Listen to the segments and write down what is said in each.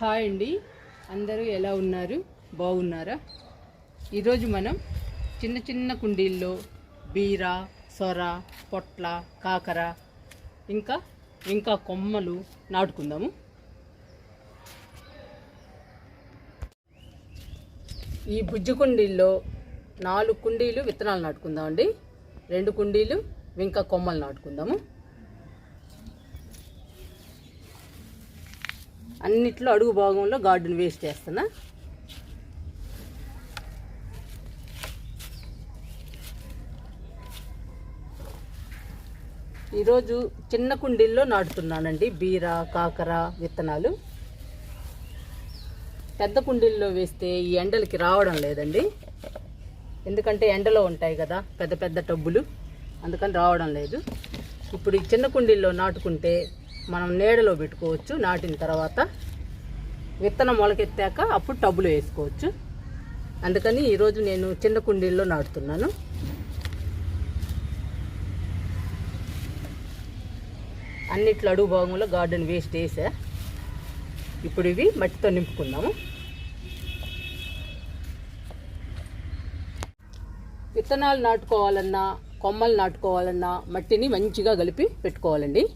Hi అండి. అందరూ ఎలా ఉన్నారు? బాగున్నారా? ఈరోజు మనం చిన్న చిన్న కుండీల్లో బీర సొర పొట్ల కాకర ఇంకా ఇంకా కొమ్మలు నాటుకుందాము. ఈ బుజ్జి కుండీల్లో నాలుగు కుండీలు విత్తనాలు నాటుకుందామండి. రెండు కుండీలు ఇంకా కొమ్మలు నాటుకుందాము. అన్నిట్లో అడుగు భాగంలో గార్డెన్ వేస్ట్ చేస్తున్నా. ఈరోజు చిన్న కుండీల్లో నాటుతున్నానండి. బీర కాకర విత్తనాలు. పెద్ద కుండీల్లో వేస్తే ఈ ఎండలకి రావడం లేదండి. ఎందుకంటే ఎండలో ఉంటాయి కదా పెద్ద పెద్ద టబ్బులు. అందుకని రావడం లేదు. ఇప్పుడు ఈ చిన్న కుండీల్లో నాటుకుంటే మనం నీడలో పెట్టుకోవచ్చు నాటిన తర్వాత విత్తనం మొలకెత్తాక అప్పుడు టబ్బులో వేసుకోవచ్చు. అందుకని ఈరోజు నేను చిన్న కుండీల్లో నాటుతున్నాను. అన్నిట్లో అడుగు భాగంలో గార్డెన్ వేస్ట్ వేసా. ఇప్పుడు ఇవి మట్టితో నింపుకుందాము. విత్తనాలు నాటుకోవాలన్నా కొమ్మలు నాటుకోవాలన్నా మట్టిని మంచిగా కలిపి పెట్టుకోవాలండి.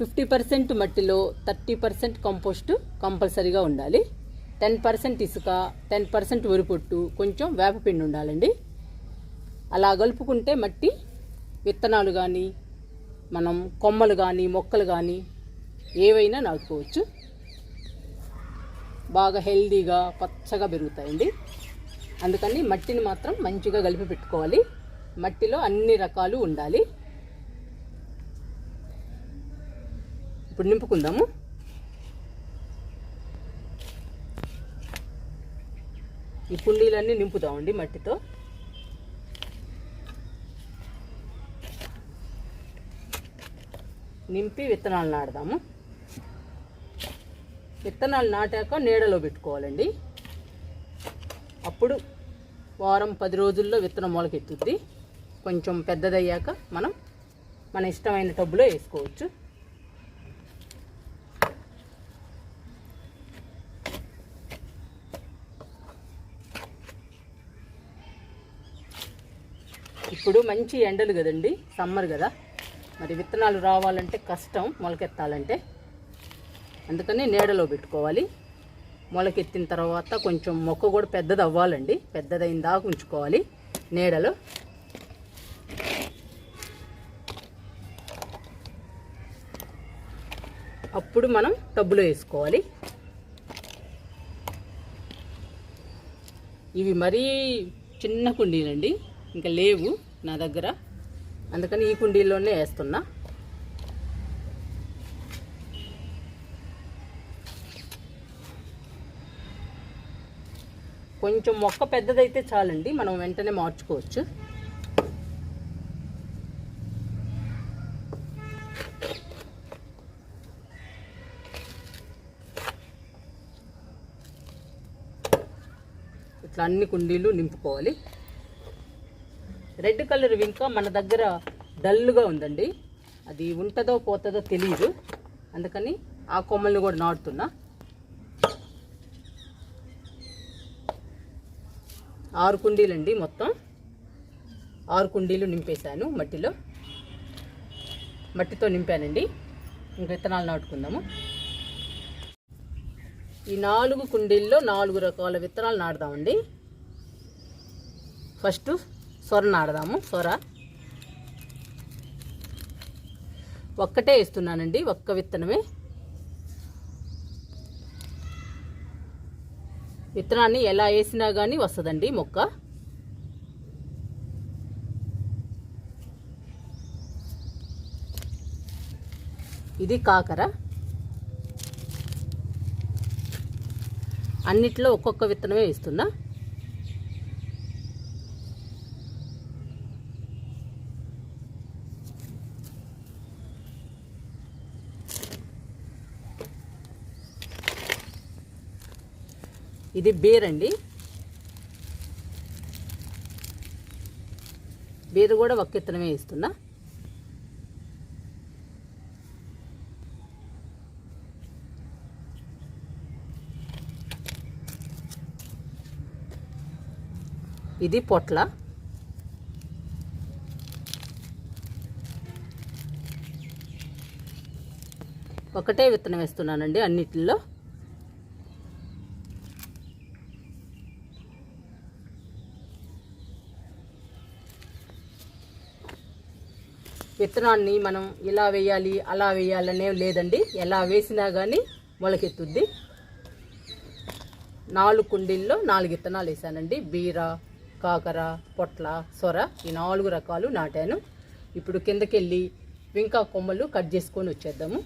ఫిఫ్టీ పర్సెంట్ మట్టిలో థర్టీ పర్సెంట్ కంపోస్ట్ కంపల్సరీగా ఉండాలి. టెన్ పర్సెంట్ ఇసుక టెన్ పర్సెంట్ వరిపొట్టు కొంచెం వేపపిండి ఉండాలండి. అలా కలుపుకుంటే మట్టి విత్తనాలు కానీ మనం కొమ్మలు కానీ మొక్కలు కానీ ఏవైనా నాటుకోవచ్చు. బాగా హెల్దీగా పచ్చగా పెరుగుతాయండి. అందుకని మట్టిని మాత్రం మంచిగా కలిపి పెట్టుకోవాలి. మట్టిలో అన్ని రకాలు ఉండాలి. ఇప్పుడు నింపుకుందాము. ఈ కుండీలన్నీ నింపుతామండి మట్టితో. నింపి విత్తనాలు నాడదాము విత్తనాలు నాటాక నీడలో పెట్టుకోవాలండి. అప్పుడు వారం పది రోజుల్లో విత్తనం మొలకెత్తుద్ది. కొంచెం పెద్దదయ్యాక మనం మన ఇష్టమైన టబ్బులో వేసుకోవచ్చు. ఇప్పుడు మంచి ఎండలు కదండి సమ్మర్ కదా. మరి విత్తనాలు రావాలంటే కష్టం మొలకెత్తాలంటే. అందుకని నీడలో పెట్టుకోవాలి. మొలకెత్తిన తర్వాత కొంచెం మొక్క కూడా పెద్దది అవ్వాలండి. పెద్దదైన దాకా ఉంచుకోవాలి నీడలో. అప్పుడు మనం టబ్బులో వేసుకోవాలి. ఇవి మరీ చిన్న కుండీలండి ఇంకా లేవు. నా దగ్గర. అందుకని ఈ కుండీల్లోనే వేస్తున్నా. కొంచెం మొక్క పెద్దదైతే చాలండి మనం వెంటనే మార్చుకోవచ్చు. ఇట్లా అన్ని కుండీలు నింపుకోవాలి. రెడ్ కలర్ ఇంకా మన దగ్గర డల్గా ఉందండి. అది ఉంటుందో పోతుందో తెలియదు అందుకని ఆ కొమ్మల్ని కూడా నాటుతున్నా. ఆరు కుండీలండి మొత్తం. ఆరు కుండీలు నింపేశాను మట్టిలో. మట్టితో నింపానండి. ఇంక విత్తనాలు నాటుకుందాము. ఈ నాలుగు కుండీల్లో నాలుగు రకాల విత్తనాలు నాటుదామండి. ఫస్ట్ సొర ఆడదాము సొర. ఒక్కటే వేస్తున్నానండి ఒక్క విత్తనమే. విత్తనాన్ని ఎలా వేసినా కానీ వస్తుందండి మొక్క. ఇది కాకర. అన్నిట్లో ఒక్కొక్క విత్తనమే వేస్తున్నా. ఇది బీర్ అండి. బీరు కూడా ఒక ఇత్తనమే ఇస్తున్నా. ఇది పొట్ల. ఒకటే విత్తనం వేస్తున్నానండి అన్నిటిలో. విత్తనాన్ని మనం ఇలా వేయాలి అలా వేయాలనే లేదండి. ఎలా వేసినా కానీ మొలకెత్తుద్ది. నాలుగు కుండీల్లో నాలుగు విత్తనాలు వేసానండి. బీర కాకర పొట్ల సొర ఈ నాలుగు రకాలు నాటాను. ఇప్పుడు కిందకెళ్ళి వింకా కొమ్మలు కట్ చేసుకొని వచ్చేద్దాము.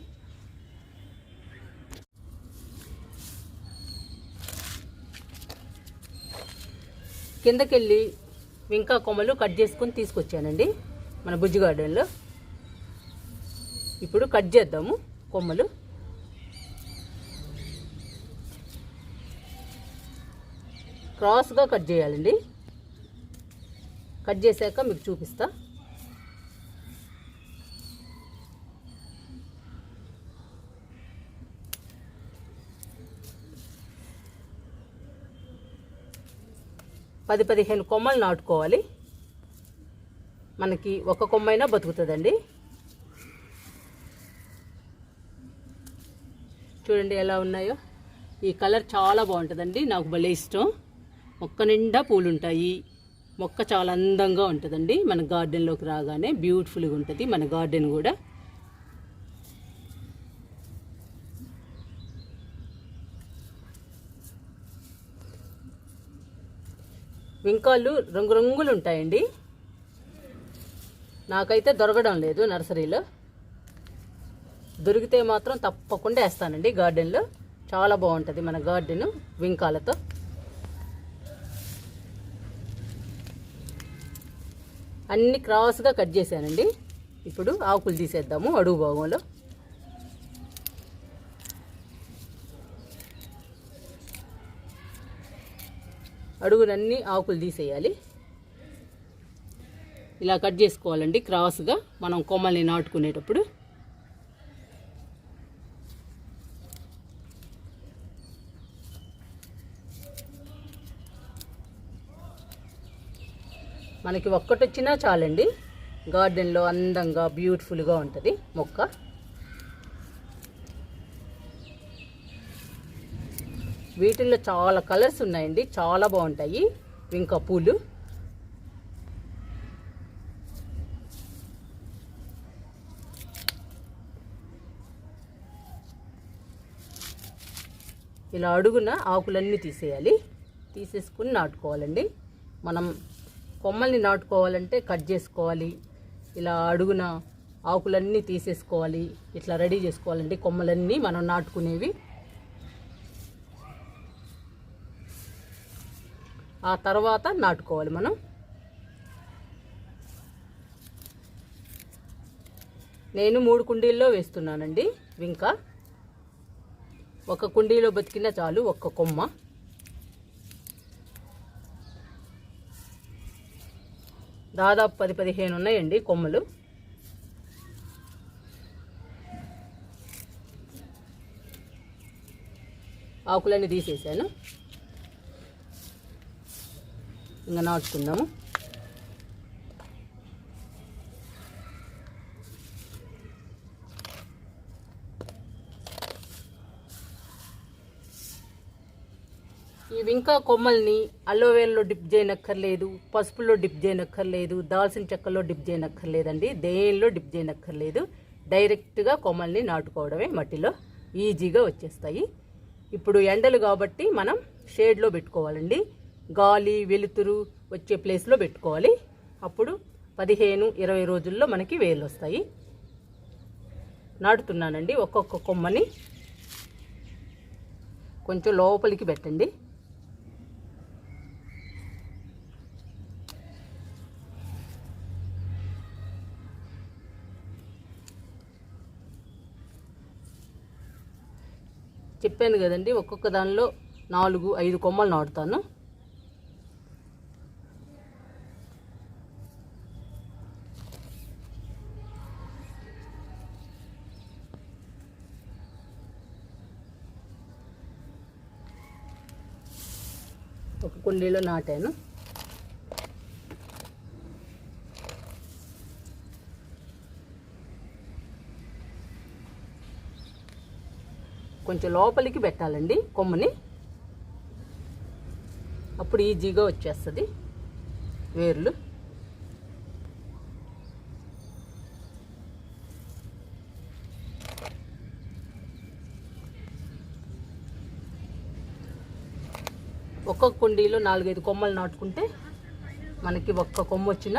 కిందకెళ్ళి వింకా కొమ్మలు కట్ చేసుకొని తీసుకొచ్చానండి మన బుజ్జి గార్డెన్లో. ఇప్పుడు కట్ చేద్దాము కొమ్మలు. క్రాస్గా కట్ చేయాలండి. కట్ చేశాక మీకు చూపిస్తా. పది పదిహేను కొమ్మలు నాటుకోవాలి. మనకి ఒక కొమ్మైనా బతుకుతుందండి. చూడండి ఎలా ఉన్నాయో. ఈ కలర్ చాలా బాగుంటుందండి. నాకు భలే ఇష్టం. మొక్క నిండా పూలు ఉంటాయి మొక్క చాలా అందంగా ఉంటుందండి. మన గార్డెన్లోకి రాగానే బ్యూటిఫుల్గా ఉంటుంది. మన గార్డెన్ కూడా. వింకాళ్ళు రంగురంగులు ఉంటాయండి. నాకైతే దొరకడం లేదు నర్సరీలో. దొరికితే మాత్రం తప్పకుండా వేస్తానండి గార్డెన్లో. చాలా బాగుంటుంది మన గార్డెన్ వింకాలతో. అన్ని క్రాస్గా కట్ చేశానండి. ఇప్పుడు ఆకులు తీసేద్దాము అడుగు భాగంలో. అడుగునన్నీ ఆకులు తీసేయాలి. ఇలా కట్ చేసుకోవాలండి క్రాస్గా. మనం కొమ్మల్ని నాటుకునేటప్పుడు. మనకి ఒక్కటి వచ్చినా చాలండి. గార్డెన్లో అందంగా బ్యూటిఫుల్గా ఉంటుంది మొక్క. వీటిల్లో చాలా కలర్స్ ఉన్నాయండి. చాలా బాగుంటాయి. ఇంకా పూలు. ఇలా అడుగున ఆకులన్నీ తీసేయాలి. తీసేసుకుని నాటుకోవాలండి. మనం కొమ్మల్ని నాటుకోవాలంటే కట్ చేసుకోవాలి. ఇలా అడుగున ఆకులన్నీ తీసేసుకోవాలి. ఇట్లా రెడీ చేసుకోవాలండి కొమ్మలన్నీ మనం నాటుకునేవి. ఆ తర్వాత నాటుకోవాలి మనం. నేను మూడు కుండీల్లో వేస్తున్నానండి. ఇంకా ఒక కుండీలో బతికినా చాలు ఒక్క కొమ్మ. దాదాపు పది పదిహేను ఉన్నాయండి కొమ్మలు. ఆకులన్నీ తీసేసాను. ఇంకా నాటుకుందాము. ఇవి ఇంకా కొమ్మల్ని అలోవేల్లో డిప్ చేయనక్కర్లేదు పసుపులో డిప్ చేయనక్కర్లేదు దాల్చిన చెక్కలో డిప్ చేయనక్కర్లేదండి దేనిలో డిప్ చేయనక్కర్లేదు. డైరెక్ట్గా కొమ్మల్ని నాటుకోవడమే మట్టిలో ఈజీగా వచ్చేస్తాయి. ఇప్పుడు ఎండలు కాబట్టి మనం షేడ్లో పెట్టుకోవాలండి. గాలి వెలుతురు వచ్చే ప్లేస్లో పెట్టుకోవాలి. అప్పుడు పదిహేను ఇరవై రోజుల్లో మనకి వేలు వస్తాయి నాటుతున్నానండి ఒక్కొక్క కొమ్మని. కొంచెం లోపలికి పెట్టండి. చెప్పాను కదండి ఒక్కొక్క దానిలో నాలుగు ఐదు కొమ్మలు నాటుతాను. ఒక కుండీలో నాటాను. కొంచెం లోపలికి పెట్టాలండి కొమ్మని. అప్పుడు ఈజీగా వచ్చేస్తుంది వేర్లు. ఒక్కొక్క కుండీలో నాలుగైదు కొమ్మలు నాటుకుంటే మనకి ఒక్క కొమ్మ వచ్చిన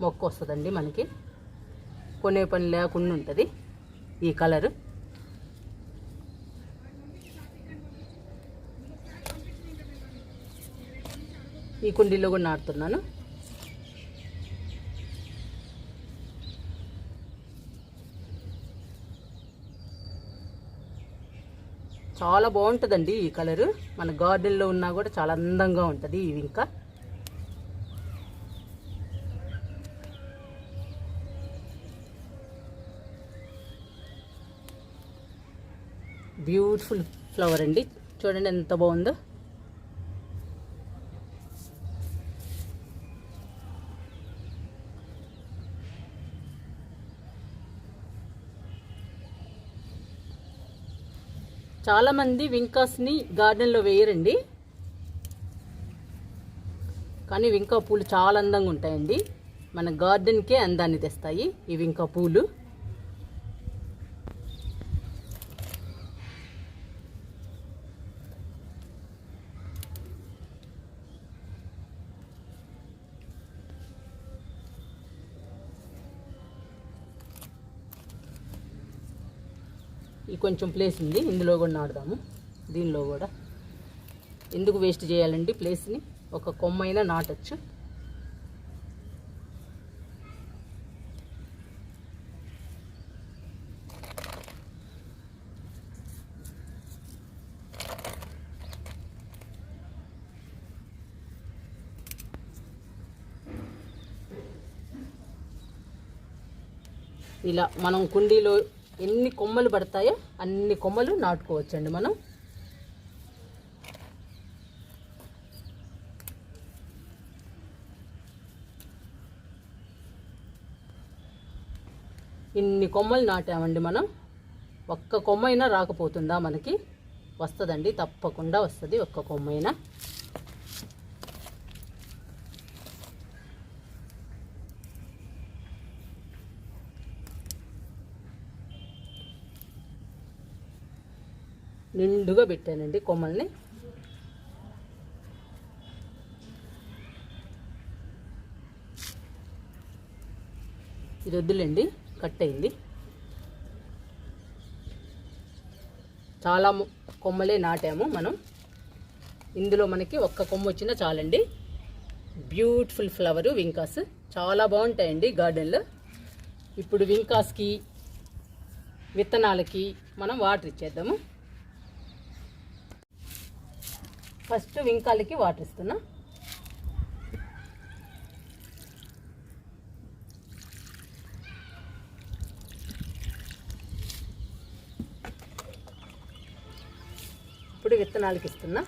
మొక్క వస్తుందండి మనకి. కొనే పని లేకుండా ఉంటుంది ఈ కలరు. ఈ కుండీలో కూడా నాటుతున్నాను. చాలా బాగుంటుందండి ఈ కలరు. మన గార్డెన్లో ఉన్నా కూడా చాలా అందంగా ఉంటుంది ఇవి ఇంకా. బ్యూటిఫుల్ ఫ్లవర్ అండి. చూడండి ఎంత బాగుందో. చాలామంది వింకాస్ని గార్డెన్లో వేయరండి. కానీ వింకా పూలు చాలా అందంగా ఉంటాయండి. మన గార్డెన్కే అందాన్ని తెస్తాయి ఈ వింకా పూలు. ఇది కొంచెం ప్లేస్ ఉంది ఇందులో కూడా నాటుదాము. దీనిలో కూడా. ఎందుకు వేస్ట్ చేయాలండి ప్లేస్ని ఒక కొమ్మ అయినా నాటచ్చు. ఇలా మనం కుండీలో ఎన్ని కొమ్మలు పడతాయో అన్ని కొమ్మలు నాటుకోవచ్చండి మనం. ఇన్ని కొమ్మలు నాటామండి మనం. ఒక్క కొమ్మైనా రాకపోతుందా మనకి? వస్తుందండి తప్పకుండా వస్తుంది ఒక్క కొమ్మ నిండుగా పెట్టానండి కొమ్మల్ని. ఇది వద్దులేండి కట్ అయింది. చాలా కొమ్మలే నాటాము మనం. ఇందులో మనకి ఒక్క కొమ్మ వచ్చినా చాలండి. Beautiful flower vincas. చాలా బాగుంటాయండి గార్డెన్లో. ఇప్పుడు వింకాస్కి విత్తనాలకి మనం వాటర్ ఇచ్చేద్దాము. ఫస్ట్ వింకాలకి వాటర్ ఇస్తున్నా. ఇప్పుడు విత్తనాలకి ఇస్తున్నా.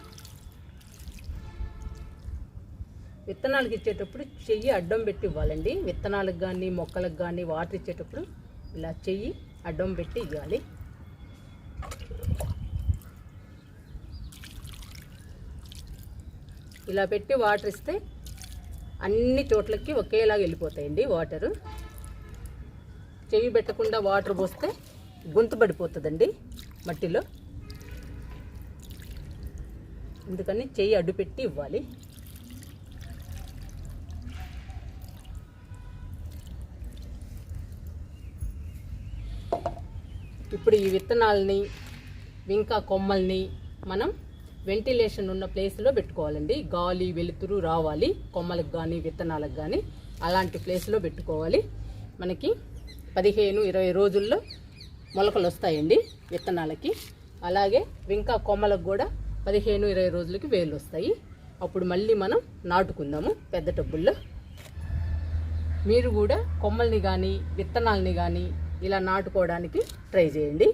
విత్తనాలకి ఇచ్చేటప్పుడు చెయ్యి అడ్డం పెట్టి ఇవ్వాలండి. విత్తనాలకు కానీ మొక్కలకు కానీ వాటర్ ఇచ్చేటప్పుడు ఇలా చెయ్యి అడ్డం పెట్టి ఇవ్వాలి. ఇలా పెట్టి వాటర్ ఇస్తే అన్ని చోట్లకి ఒకేలాగా వెళ్ళిపోతాయండి వాటరు. చెవి పెట్టకుండా వాటర్ పోస్తే గొంతు పడిపోతుందండి మట్టిలో. అందుకని చెయ్యి అడ్డు పెట్టి ఇవ్వాలి. ఇప్పుడు ఈ విత్తనాలని ఇంకా కొమ్మల్ని మనం వెంటిలేషన్ ఉన్న ప్లేస్లో పెట్టుకోవాలండి. గాలి వెలుతురు రావాలి. కొమ్మలకు కానీ విత్తనాలకు కానీ అలాంటి ప్లేస్లో పెట్టుకోవాలి. మనకి పదిహేను ఇరవై రోజుల్లో మొలకలు వస్తాయండి విత్తనాలకి. అలాగే ఇంకా కొమ్మలకు కూడా పదిహేను ఇరవై రోజులకి వేలు వస్తాయి. అప్పుడు మళ్ళీ మనం నాటుకుందాము పెద్ద టబ్బుల్లో. మీరు కూడా కొమ్మల్ని కానీ విత్తనాలని కానీ ఇలా నాటుకోవడానికి ట్రై చేయండి.